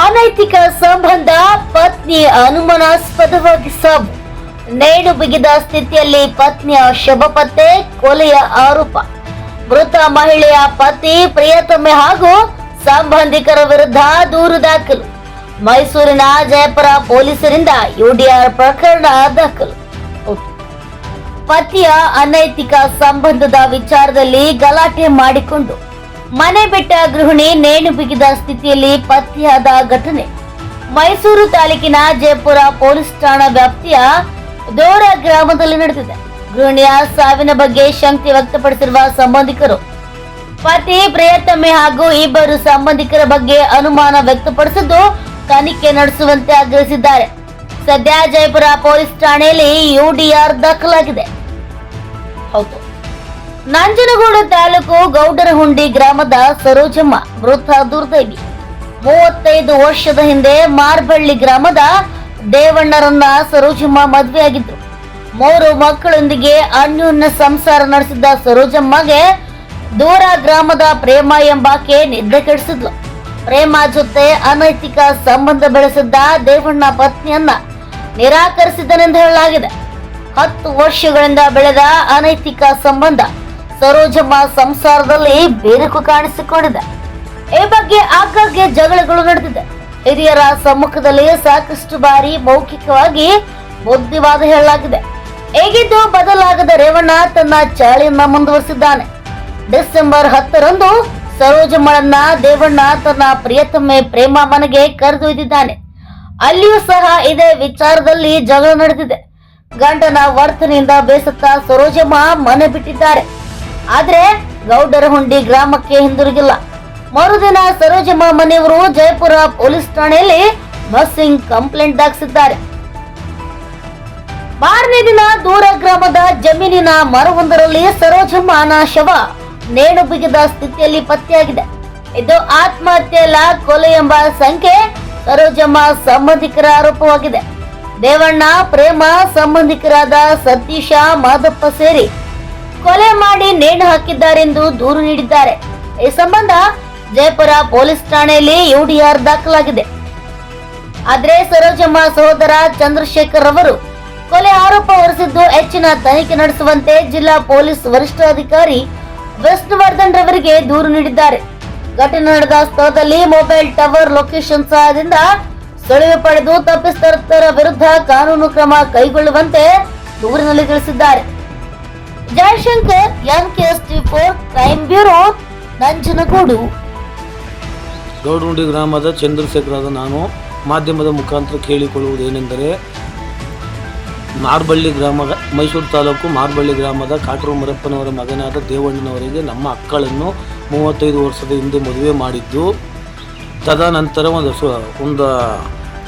ಅನೈತಿಕ ಸಂಬಂಧ ಪತ್ನಿ ಅನುಮಾನಾಸ್ಪದವಾಗಿ ಸಬ್ ನೇಣು ಬಿಗಿದ ಸ್ಥಿತಿಯಲ್ಲಿ ಪತ್ನಿಯ ಶವ ಪತ್ತೆ ಕೊಲೆಯ ಆರೋಪ. ಮೃತ ಮಹಿಳೆಯ ಪತಿ ಪ್ರಿಯತಮೆ ಹಾಗೂ ಸಂಬಂಧಿಕರ ವಿರುದ್ಧ ದೂರು ದಾಖಲು. ಮೈಸೂರಿನ ಜಯಪುರ ಪೊಲೀಸರಿಂದ ಯುಡಿಆರ್ ಪ್ರಕರಣ ದಾಖಲು. ಪತಿಯ ಅನೈತಿಕ ಸಂಬಂಧದ ವಿಚಾರದಲ್ಲಿ ಗಲಾಟೆ ಮಾಡಿಕೊಂಡು. ಮನೆ ಬಿಟ್ಟ ಗೃಹಿಣಿ ನೇಣು ಬಿಗಿದ ಸ್ಥಿತಿಯಲ್ಲಿ ಪತ್ತೆಯಾದ ಘಟನೆ. ಮೈಸೂರು ತಾಲೂಕಿನ ಜಯಪುರ ಪೊಲೀಸ್ ಠಾಣಾ ವ್ಯಾಪ್ತಿಯ ದೋರ ಗ್ರಾಮದಲ್ಲಿ ನಡೆದಿದೆ. ಗೃಹಿಣಿಯ ಸಾವಿನ ಬಗ್ಗೆ ಶಂಕೆ ವ್ಯಕ್ತಪಡಿಸಿರುವ ಸಂಬಂಧಿಕರು, ಪತಿ ಪ್ರಿಯತಮೆ ಹಾಗೂ ಇಬ್ಬರು ಸಂಬಂಧಿಕರ ಬಗ್ಗೆ ಅನುಮಾನ ವ್ಯಕ್ತಪಡಿಸಿದ್ದು ತನಿಖೆ ನಡೆಸುವಂತೆ ಆಗ್ರಹಿಸಿದ್ದಾರೆ. ಸದ್ಯ ಜಯಪುರ ಪೊಲೀಸ್ ಠಾಣೆಯಲ್ಲಿ ಯುಡಿಆರ್ ದಾಖಲಾಗಿದೆ. ಹೌದು. ನಂಜನಗೂಡು ತಾಲೂಕು ಗೌಡರಹುಂಡಿ ಗ್ರಾಮದ ಸರೋಜಮ್ಮ ಮೃತ ದುರ್ದೈವಿ. ಮೂವತ್ತೈದು ವರ್ಷದ ಹಿಂದೆ ಮಾರ್ಬಳ್ಳಿ ಗ್ರಾಮದ ದೇವಣ್ಣರನ್ನ ಸರೋಜಮ್ಮ ಮದುವೆಯಾಗಿದ್ರು ಮೂರು ಮಕ್ಕಳೊಂದಿಗೆ ಅನ್ಯೋನ್ಯ ಸಂಸಾರ ನಡೆಸಿದ್ದ ಸರೋಜಮ್ಮಗೆ ದೂರ ಗ್ರಾಮದ ಪ್ರೇಮ ಎಂಬಾಕೆ ನಿದ್ದೆ ಕೆಡಿಸಿದ್ಲು. ಪ್ರೇಮ ಜೊತೆ ಅನೈತಿಕ ಸಂಬಂಧ ಬೆಳೆಸಿದ್ದ ದೇವಣ್ಣ ಪತ್ನಿಯನ್ನ ನಿರಾಕರಿಸಿದ್ದನೆಂದು ಹೇಳಲಾಗಿದೆ. ಹತ್ತು ವರ್ಷಗಳಿಂದ ಬೆಳೆದ ಅನೈತಿಕ ಸಂಬಂಧ ಸರೋಜಮ್ಮ ಸಂಸಾರದಲ್ಲಿ ಬೇರುಕು ಕಾಣಿಸಿಕೊಂಡಿದೆ. ಈ ಬಗ್ಗೆ ಆಗಾಗ್ಗೆ ಜಗಳಗಳು ನಡೆದಿದೆ. ಹಿರಿಯರ ಸಮ್ಮುಖದಲ್ಲಿ ಸಾಕಷ್ಟು ಬಾರಿ ಮೌಖಿಕವಾಗಿ ಬುದ್ಧಿವಾದ ಹೇಳಲಾಗಿದೆ. ಹೇಗಿದ್ದು ಬದಲಾಗದ ರೇವಣ್ಣ ತನ್ನ ಚಾಳಿಯನ್ನ ಮುಂದುವರಿಸಿದ್ದಾನೆ. ಡಿಸೆಂಬರ್ ಹತ್ತರಂದು ಸರೋಜಮ್ಮಳನ್ನ ದೇವಣ್ಣ ತನ್ನ ಪ್ರಿಯತಮೆ ಪ್ರೇಮ ಮನೆಗೆ ಕರೆದೊಯ್ದಿದ್ದಾನೆ ಅಲ್ಲಿಯೂ ಸಹ ಇದೇ ವಿಚಾರದಲ್ಲಿ ಜಗಳ ನಡೆದಿದೆ. ಗಂಡನ ವರ್ತನೆಯಿಂದ ಬೇಸತ್ತ ಸರೋಜಮ್ಮ ಮನೆ ಬಿಟ್ಟಿದ್ದಾರೆ. ಆದ್ರೆ ಗೌಡರಹುಂಡಿ ಗ್ರಾಮಕ್ಕೆ ಹಿಂದಿರುಗಿಲ್ಲ. ಮರುದಿನ ಸರೋಜಮ್ಮ ಮನೆಯವರು ಜಯಪುರ ಪೊಲೀಸ್ ಠಾಣೆಯಲ್ಲಿ ಬಸ್ಸಿಂಗ್ ಕಂಪ್ಲೇಂಟ್ ದಾಖಲಿಸಿದ್ದಾರೆ ಮಾರನೇ ದಿನ ದೂರ ಗ್ರಾಮದ ಜಮೀನಿನ ಮರವೊಂದರಲ್ಲಿ ಸರೋಜಮ್ಮನ ಶವ ನೇಣು ಬಿಗಿದ ಸ್ಥಿತಿಯಲ್ಲಿ ಪತ್ತೆಯಾಗಿದೆ. ಇದು ಆತ್ಮಹತ್ಯೆ ಅಲ್ಲ, ಕೊಲೆ ಎಂಬ ಸಂಖ್ಯೆ ಸರೋಜಮ್ಮ ಸಂಬಂಧಿಕರ ಆರೋಪವಾಗಿದೆ ದೇವಣ್ಣ, ಪ್ರೇಮ, ಸಂಬಂಧಿಕರಾದ ಸತೀಶ, ಮಾದಪ್ಪ ಸೇರಿ ಕೊಲೆ ಮಾಡಿ ನೇಣು ಹಾಕಿದ್ದಾರೆಂದು ದೂರು ನೀಡಿದ್ದಾರೆ. ಈ ಸಂಬಂಧ ಜಯಪುರ ಪೊಲೀಸ್ ಠಾಣೆಯಲ್ಲಿ ಯುಡಿಆರ್ ದಾಖಲಾಗಿದೆ. ಆದ್ರೆ ಸರೋಜಮ್ಮ ಸಹೋದರ ಚಂದ್ರಶೇಖರ್ ಅವರು ಕೊಲೆ ಆರೋಪ ಹೊರಿಸಿದ್ದು ಹೆಚ್ಚಿನ ತನಿಖೆ ನಡೆಸುವಂತೆ ಜಿಲ್ಲಾ ಪೊಲೀಸ್ ವರಿಷ್ಠಾಧಿಕಾರಿ ವಿಷ್ಣುವರ್ಧನ್ ರವರಿಗೆ ದೂರು ನೀಡಿದ್ದಾರೆ. ಘಟನೆ ನಡೆದ ಸ್ಥಳದಲ್ಲಿ ಮೊಬೈಲ್ ಟವರ್ ಲೊಕೇಶನ್ ಸಹಾಯದಿಂದ ಸುಳಿವು ಪಡೆದು ತಪ್ಪಿಸ್ತರ ವಿರುದ್ಧ ಕಾನೂನು ಕ್ರಮ ಕೈಗೊಳ್ಳುವಂತೆ ದೂರಿನಲ್ಲಿ ತಿಳಿಸಿದ್ದಾರೆ. Jayashankar T four crime bureau, Nanjangud. Gowdagundi ಗ್ರಾಮದ ಚಂದ್ರಶೇಖರದ ನಾನು. ಮಾಧ್ಯಮದ ಮುಖಾಂತರ ಕೇಳಿಕೊಳ್ಳುವುದೇನೆಂದರೆ ಮಾರ್ಬಳ್ಳಿ ಗ್ರಾಮದ ಮೈಸೂರು ತಾಲೂಕು ಮಾರ್ಬಳ್ಳಿ ಗ್ರಾಮದ ಕಾಟರು ಮರಪ್ಪನವರ ಮಗನಾದ ದೇವಣ್ಣನವರಿಗೆ ನಮ್ಮ ಅಕ್ಕಳನ್ನು ಮೂವತ್ತೈದು ವರ್ಷದ ಹಿಂದೆ ಮದುವೆ ಮಾಡಿದ್ದು. ತದನಂತರ ಒಂದು ಸ್ವ ಒಂದು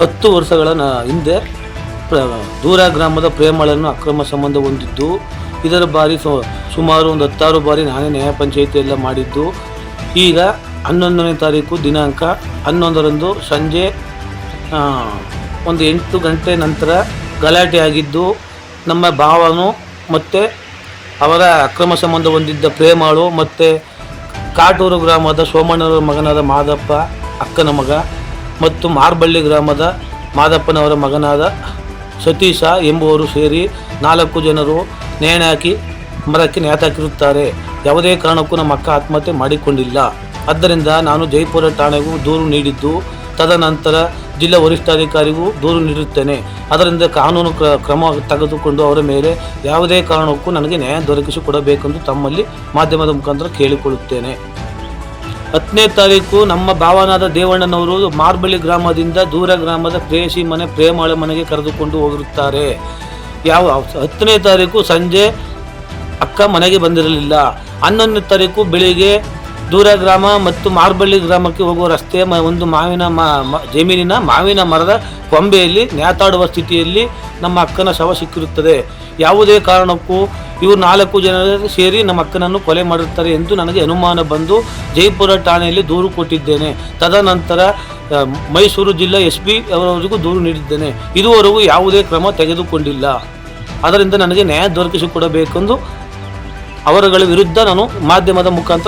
ಹತ್ತು ವರ್ಷಗಳ ಹಿಂದೆ, ಪ್ರ- ದೂರ ಗ್ರಾಮದ ಪ್ರೇಮಳನ್ನು ಅಕ್ರಮ ಸಂಬಂಧ ಹೊಂದಿದ್ದು. ಇದರ ಬಾರಿ ಸುಮಾರು ಒಂದು ಹತ್ತಾರು ಬಾರಿ ನಾನೇ ನ್ಯಾಯ ಪಂಚಾಯಿತಿ ಎಲ್ಲ ಮಾಡಿದ್ದು. ಈಗ ಹನ್ನೊಂದನೇ ತಾರೀಕು ದಿನಾಂಕ ಹನ್ನೊಂದರಂದು ಸಂಜೆ ಒಂದು ಎಂಟು ಗಂಟೆ ನಂತರ ಗಲಾಟೆ ಆಗಿದ್ದು, ನಮ್ಮ ಭಾವನು ಮತ್ತು ಅವರ ಅಕ್ರಮ ಸಂಬಂಧ ಹೊಂದಿದ್ದ ಪ್ರೇಮಾಳು ಮತ್ತು ಕಾಟೂರು ಗ್ರಾಮದ ಸೋಮಣ್ಣನವರ ಮಗನಾದ ಮಾದಪ್ಪ ಅಕ್ಕನ ಮಗ ಮತ್ತು ಮಾರ್ಬಳ್ಳಿ ಗ್ರಾಮದ ಮಾದಪ್ಪನವರ ಮಗನಾದ ಸತೀಶ ಎಂಬುವರು ಸೇರಿ ನಾಲ್ಕು ಜನರು ನೇಣು ಹಾಕಿ ಮರಕ್ಕೆ ನೇತಾಕಿರುತ್ತಾರೆ ಯಾವುದೇ ಕಾರಣಕ್ಕೂ ನಮ್ಮ ಅಕ್ಕ ಆತ್ಮಹತ್ಯೆ ಮಾಡಿಕೊಂಡಿಲ್ಲ. ಆದ್ದರಿಂದ ನಾನು ಜೈಪುರ ಠಾಣೆಗೂ ದೂರು ನೀಡಿದ್ದು, ತದನಂತರ ಜಿಲ್ಲಾ ವರಿಷ್ಠಾಧಿಕಾರಿಗೂ ದೂರು ನೀಡುತ್ತೇನೆ. ಅದರಿಂದ ಕಾನೂನು ಕ್ರ- ಕ್ರಮ ತೆಗೆದುಕೊಂಡು ಅವರ ಮೇಲೆ ಯಾವುದೇ ಕಾರಣಕ್ಕೂ ನನಗೆ ನ್ಯಾಯ ದೊರಕಿಸಿಕೊಡಬೇಕೆಂದು ತಮ್ಮಲ್ಲಿ ಮಾಧ್ಯಮದ ಮುಖಾಂತರ ಕೇಳಿಕೊಳ್ಳುತ್ತೇನೆ. ಹತ್ತನೇ ತಾರೀಕು ನಮ್ಮ ಭಾವನಾದ ದೇವಣ್ಣನವರು ಮಾರ್ಬಳ್ಳಿ ಗ್ರಾಮದಿಂದ ದೂರ ಗ್ರಾಮದ ಪ್ರೇಯಸಿ ಮನೆ, ಪ್ರೇಮಾಳ ಮನೆಗೆ ಕರೆದುಕೊಂಡು ಹೋಗಿರುತ್ತಾರೆ. ಯಾವ ಹತ್ತನೇ ತಾರೀಕು ಸಂಜೆ ಅಕ್ಕ ಮನೆಗೆ ಬಂದಿರಲಿಲ್ಲ. ಹನ್ನೊಂದನೇ ತಾರೀಕು ಬೆಳಿಗ್ಗೆ ದೂರ ಗ್ರಾಮ ಮತ್ತು ಮಾರ್ಬಳ್ಳಿ ಗ್ರಾಮಕ್ಕೆ ಹೋಗುವ ರಸ್ತೆಯ ಮ- ಒಂದು ಮಾವಿನ ಜಮೀನಿನ ಮಾವಿನ ಮರದ ಕೊಂಬೆಯಲ್ಲಿ ನ್ಯಾತಾಡುವ ಸ್ಥಿತಿಯಲ್ಲಿ ನಮ್ಮ ಅಕ್ಕನ ಶವ ಸಿಕ್ಕಿರುತ್ತದೆ. ಯಾವುದೇ ಕಾರಣಕ್ಕೂ ಇವರು ನಾಲ್ಕು ಜನ ಸೇರಿ ನಮ್ಮ ಅಕ್ಕನನ್ನು ಕೊಲೆ ಮಾಡಿರ್ತಾರೆ ಎಂದು ನನಗೆ ಅನುಮಾನ ಬಂದು ಜೈಪುರ ಠಾಣೆಯಲ್ಲಿ ದೂರು ಕೊಟ್ಟಿದ್ದೇನೆ. ತದನಂತರ ಮೈಸೂರು ಜಿಲ್ಲಾ ಎಸ್ ಪಿ ಅವರವರಿಗೂ ದೂರು ನೀಡಿದ್ದೇನೆ. ಇದುವರೆಗೂ ಯಾವುದೇ ಕ್ರಮ ತೆಗೆದುಕೊಂಡಿಲ್ಲ. ಅದರಿಂದ ನನಗೆ ನ್ಯಾಯ ದೊರಕಿಸಿಕೊಡಬೇಕೆಂದು ಅವರುಗಳ ವಿರುದ್ಧ ನಾನು ಮಾಧ್ಯಮದ ಮುಖಾಂತರ